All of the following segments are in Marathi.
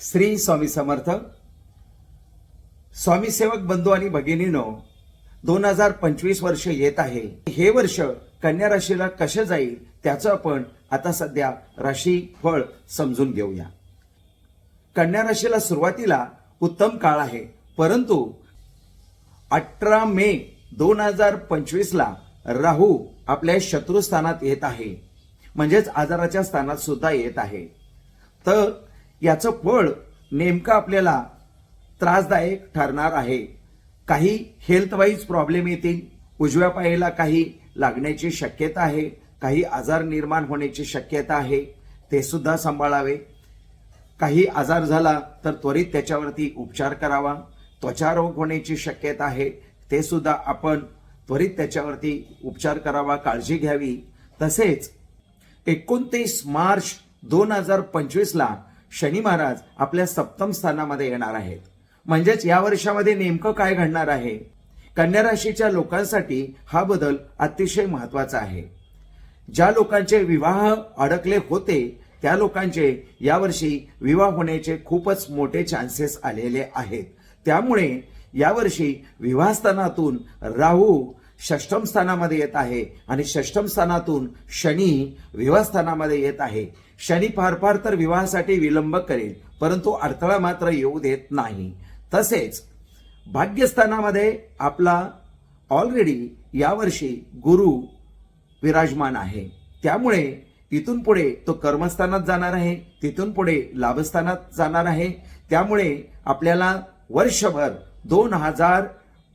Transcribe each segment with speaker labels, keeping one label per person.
Speaker 1: श्री स्वामी समर्थ स्वामीसेवक बंधू आणि भगिनीनो दोन हजार पंचवीस वर्ष येत आहे. हे वर्ष कन्या राशीला कसं जाईल त्याचं आपण आता सध्या राशी फळ समजून घेऊया. कन्या राशीला सुरुवातीला उत्तम काळ आहे परंतु अठरा मे दोन हजार पंचवीसला राहू आपल्या शत्रुस्थानात येत आहे. म्हणजेच आजाराच्या स्थानात सुद्धा येत आहे. तर याचं फळ नेमकं आपल्याला त्रासदायक ठरणार आहे. काही हेल्थवाईज प्रॉब्लेम येतील. उजव्या पायाला काही लागण्याची शक्यता आहे. काही आजार निर्माण होण्याची शक्यता आहे. ते सुद्धा सांभाळावे. काही आजार झाला तर त्वरित त्याच्यावरती उपचार करावा. त्वचा रोग होण्याची शक्यता आहे. ते सुद्धा आपण त्वरित त्याच्यावरती उपचार करावा काळजी घ्यावी. तसेच एकोणतीस मार्च दोन हजार पंचवीसला शनी महाराज आपल्या सप्तम स्थानामध्ये येणार आहेत. म्हणजेच या वर्षामध्ये नेमकं काय घडणार आहे? कन्या राशीच्या लोकांसाठी हा बदल अतिशय महत्त्वाचा आहे. ज्या लोकांचे विवाह अडकले होते त्या लोकांचे यावर्षी विवाह होण्याचे खूपच मोठे चान्सेस आलेले आहेत. त्यामुळे यावर्षी विवाहस्थानातून राहू षष्टम स्थानामध्ये येत आहे आणि षष्टम स्थानातून शनी विवाहस्थानामध्ये येत आहे. शनी फार फार तर विवाहासाठी विलंब करेल परंतु अडथळा मात्र येऊ देत नाही. तसेच भाग्यस्थानामध्ये आपला ऑलरेडी यावर्षी गुरु विराजमान आहे. त्यामुळे तिथून पुढे तो कर्मस्थानात जाणार आहे तिथून पुढे लाभस्थानात जाणार आहे. त्यामुळे आपल्याला वर्षभर दोन हजार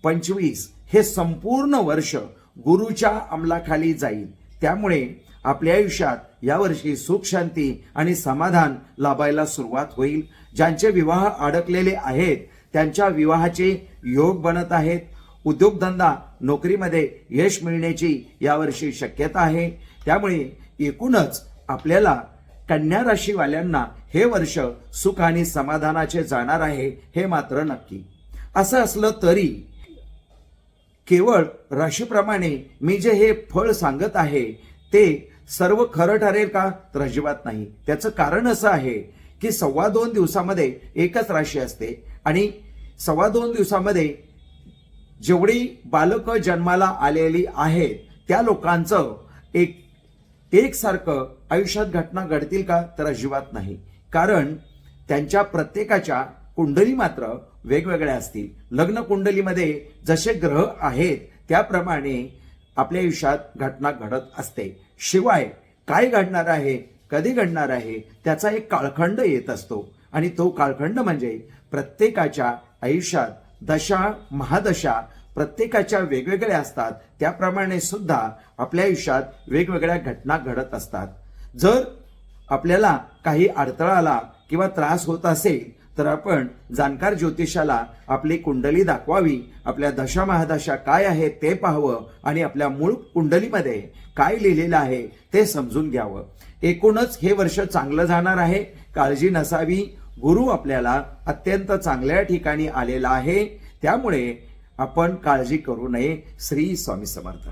Speaker 1: पंचवीस हे संपूर्ण वर्ष गुरुच्या अंमलाखाली जाईल. त्यामुळे आपल्या आयुष्यात यावर्षी सुख शांती आणि समाधान लाभायला सुरुवात होईल. ज्यांचे विवाह अडकलेले आहेत त्यांच्या विवाहाचे योग बनत आहेत. उद्योगधंदा नोकरीमध्ये यश मिळण्याची यावर्षी शक्यता आहे. त्यामुळे एकूणच आपल्याला कन्या राशीवाल्यांना हे वर्ष सुख आणि समाधानाचे जाणार आहे हे मात्र नक्की. असं असलं तरी केवळ राशीप्रमाणे मी जे हे फळ सांगत आहे ते सर्व खरं ठरेल का? तर अजिबात नाही. त्याचं कारण असं आहे की सव्वा दोन दिवसामध्ये एकच राशी असते आणि सव्वा दोन दिवसामध्ये जेवढी बालकं जन्माला आलेली आहेत त्या लोकांचं एक एकसारखं आयुष्यात घटना घडतील का? तर अजिबात नाही. कारण त्यांच्या प्रत्येकाच्या कुंडली मात्र वेगवेगळ्या असतील. लग्न कुंडलीमध्ये जसे ग्रह आहेत त्याप्रमाणे आपल्या आयुष्यात घटना घडत असते. शिवाय काय घडणार आहे कधी घडणार आहे त्याचा एक काळखंड येत असतो. आणि तो काळखंड म्हणजे प्रत्येकाच्या आयुष्यात दशा महादशा प्रत्येकाच्या वेगवेगळ्या असतात. त्याप्रमाणे सुद्धा आपल्या आयुष्यात वेगवेगळ्या घटना घडत असतात. जर आपल्याला काही अडथळा आला किंवा त्रास होत असेल तर आपण जाणकार ज्योतिषाला आपली कुंडली दाखवावी आपल्या दशा महादशा काय आहे ते पाहावं आणि आपल्या मूळ कुंडलीमध्ये काय लिहिलेलं आहे ते समजून घ्यावं. एकूणच हे वर्ष चांगलं जाणार आहे काळजी नसावी. गुरु आपल्याला अत्यंत चांगल्या ठिकाणी आलेला आहे त्यामुळे आपण काळजी करू नये. श्री स्वामी समर्थ.